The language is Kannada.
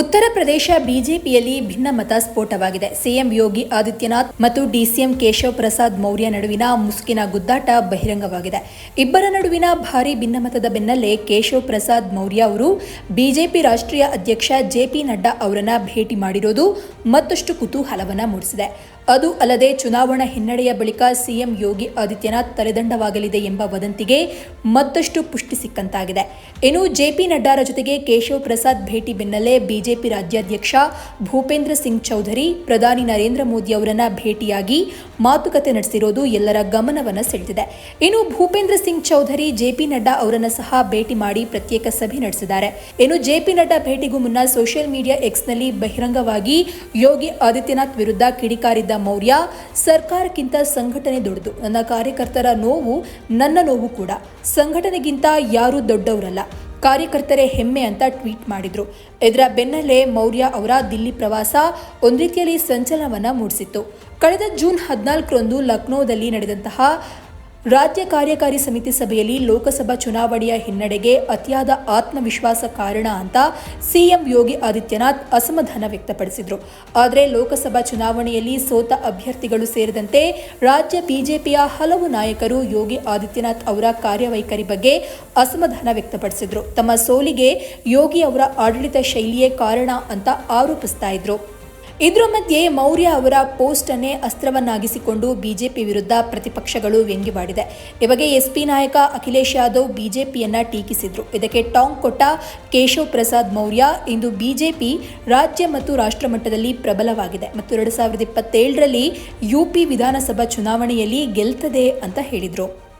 ಉತ್ತರ ಪ್ರದೇಶ ಬಿಜೆಪಿಯಲ್ಲಿ ಭಿನ್ನಮತ ಸ್ಫೋಟವಾಗಿದೆ. ಸಿಎಂ ಯೋಗಿ ಆದಿತ್ಯನಾಥ್ ಮತ್ತು ಡಿಸಿಎಂ ಕೇಶವ್ ಪ್ರಸಾದ್ ಮೌರ್ಯ ನಡುವಿನ ಮುಸುಕಿನ ಗುದ್ದಾಟ ಬಹಿರಂಗವಾಗಿದೆ. ಇಬ್ಬರ ನಡುವಿನ ಭಾರಿ ಭಿನ್ನಮತದ ಬೆನ್ನಲ್ಲೇ ಕೇಶವ್ ಪ್ರಸಾದ್ ಮೌರ್ಯ ಅವರು ಬಿಜೆಪಿ ರಾಷ್ಟ್ರೀಯ ಅಧ್ಯಕ್ಷ ಜೆಪಿ ನಡ್ಡಾ ಅವರನ್ನ ಭೇಟಿ ಮಾಡಿರೋದು ಮತ್ತಷ್ಟು ಕುತೂಹಲವನ್ನ ಮೂಡಿಸಿದೆ. ಅದು ಅಲ್ಲದೆ ಚುನಾವಣಾ ಹಿನ್ನಡೆಯ ಬಳಿಕ ಸಿಎಂ ಯೋಗಿ ಆದಿತ್ಯನಾಥ್ ತಲೆದಂಡವಾಗಲಿದೆ ಎಂಬ ವದಂತಿಗೆ ಮತ್ತಷ್ಟು ಪುಷ್ಟಿ ಸಿಕ್ಕಂತಾಗಿದೆ. ಇನ್ನು ಜೆಪಿ ನಡ್ಡಾರ ಜೊತೆಗೆ ಕೇಶವ್ ಪ್ರಸಾದ್ ಭೇಟಿ ಬೆನ್ನಲ್ಲೇ ಬಿಜೆಪಿ ರಾಜ್ಯಾಧ್ಯಕ್ಷ ಭೂಪೇಂದ್ರ ಸಿಂಗ್ ಚೌಧರಿ, ಪ್ರಧಾನಿ ನರೇಂದ್ರ ಮೋದಿ ಅವರನ್ನ ಭೇಟಿಯಾಗಿ ಮಾತುಕತೆ ನಡೆಸಿರೋದು ಎಲ್ಲರ ಗಮನವನ್ನು ಸೆಳೆದಿದೆ. ಇನ್ನು ಭೂಪೇಂದ್ರ ಸಿಂಗ್ ಚೌಧರಿ ಜೆಪಿ ನಡ್ಡಾ ಅವರನ್ನು ಸಹ ಭೇಟಿ ಮಾಡಿ ಪ್ರತ್ಯೇಕ ಸಭೆ ನಡೆಸಿದ್ದಾರೆ. ಇನ್ನು ಜೆಪಿ ನಡ್ಡಾ ಭೇಟಿಗೂ ಮುನ್ನ ಸೋಷಿಯಲ್ ಮೀಡಿಯಾ ಎಕ್ಸ್ನಲ್ಲಿ ಬಹಿರಂಗವಾಗಿ ಯೋಗಿ ಆದಿತ್ಯನಾಥ್ ವಿರುದ್ಧ ಕಿಡಿಕಾರಿದ್ದ ಮೌರ್ಯ ಸರ್ಕಾರಕ್ಕಿಂತ ಸಂಘಟನೆ ದೊಡ್ಡದು. ನನ್ನ ಕಾರ್ಯಕರ್ತರ ನೋವು ನನ್ನ ನೋವು ಕೂಡ. ಸಂಘಟನೆಗಿಂತ ಯಾರೂ ದೊಡ್ಡವರಲ್ಲ. ಕಾರ್ಯಕರ್ತರೇ ಹೆಮ್ಮೆ ಅಂತ ಟ್ವೀಟ್ ಮಾಡಿದ್ರು. ಇದರ ಬೆನ್ನಲ್ಲೇ ಮೌರ್ಯ ಅವರ ದಿಲ್ಲಿ ಪ್ರವಾಸ ಒಂದು ರೀತಿಯಲ್ಲಿ ಸಂಚಲನವನ್ನು ಮೂಡಿಸಿತ್ತು. ಕಳೆದ ಜೂನ್ ಹದಿನಾಲ್ಕರಂದು ಲಕ್ನೋದಲ್ಲಿ ನಡೆದಂತಹ ರಾಜ್ಯ ಕಾರ್ಯಕಾರಿ ಸಮಿತಿ ಸಭೆಯಲ್ಲಿ ಲೋಕಸಭಾ ಚುನಾವಣೆಯ ಹಿನ್ನಡೆಗೆ ಅತಿಯಾದ ಆತ್ಮವಿಶ್ವಾಸ ಕಾರಣ ಅಂತ ಸಿಎಂ ಯೋಗಿ ಆದಿತ್ಯನಾಥ್ ಅಸಮಾಧಾನ ವ್ಯಕ್ತಪಡಿಸಿದರು. ಆದರೆ ಲೋಕಸಭಾ ಚುನಾವಣೆಯಲ್ಲಿ ಸೋತ ಅಭ್ಯರ್ಥಿಗಳು ಸೇರಿದಂತೆ ರಾಜ್ಯ ಬಿಜೆಪಿಯ ಹಲವು ನಾಯಕರು ಯೋಗಿ ಆದಿತ್ಯನಾಥ್ ಅವರ ಕಾರ್ಯವೈಖರಿ ಬಗ್ಗೆ ಅಸಮಾಧಾನ ವ್ಯಕ್ತಪಡಿಸಿದರು. ತಮ್ಮ ಸೋಲಿಗೆ ಯೋಗಿ ಅವರ ಆಡಳಿತ ಶೈಲಿಯೇ ಕಾರಣ ಅಂತ ಆರೋಪಿಸ್ತಾ ಇದ್ರು. ಇದರ ಮಧ್ಯೆ ಮೌರ್ಯ ಅವರ ಪೋಸ್ಟ್ ಅನ್ನೇ ಅಸ್ತ್ರವನ್ನಾಗಿಸಿಕೊಂಡು ಬಿಜೆಪಿ ವಿರುದ್ಧ ಪ್ರತಿಪಕ್ಷಗಳು ವ್ಯಂಗ್ಯವಾಡಿದೆ ಈ ಬಗ್ಗೆ ಎಸ್ಪಿ ನಾಯಕ ಅಖಿಲೇಶ್ ಯಾದವ್ ಬಿಜೆಪಿಯನ್ನ ಟೀಕಿಸಿದ್ರು. ಇದಕ್ಕೆ ಟಾಂಗ್ ಕೊಟ್ಟ ಕೇಶವ್ ಪ್ರಸಾದ್ ಮೌರ್ಯ ಇಂದು ಬಿಜೆಪಿ ರಾಜ್ಯ ಮತ್ತು ರಾಷ್ಟ್ರ ಮಟ್ಟದಲ್ಲಿ ಪ್ರಬಲವಾಗಿದೆ. ಮತ್ತು ಎರಡು ಸಾವಿರದ ಇಪ್ಪತ್ತೇಳರಲ್ಲಿ ಯುಪಿ ವಿಧಾನಸಭಾ ಚುನಾವಣೆಯಲ್ಲಿ ಗೆಲ್ತದೆ ಅಂತ ಹೇಳಿದ್ರು.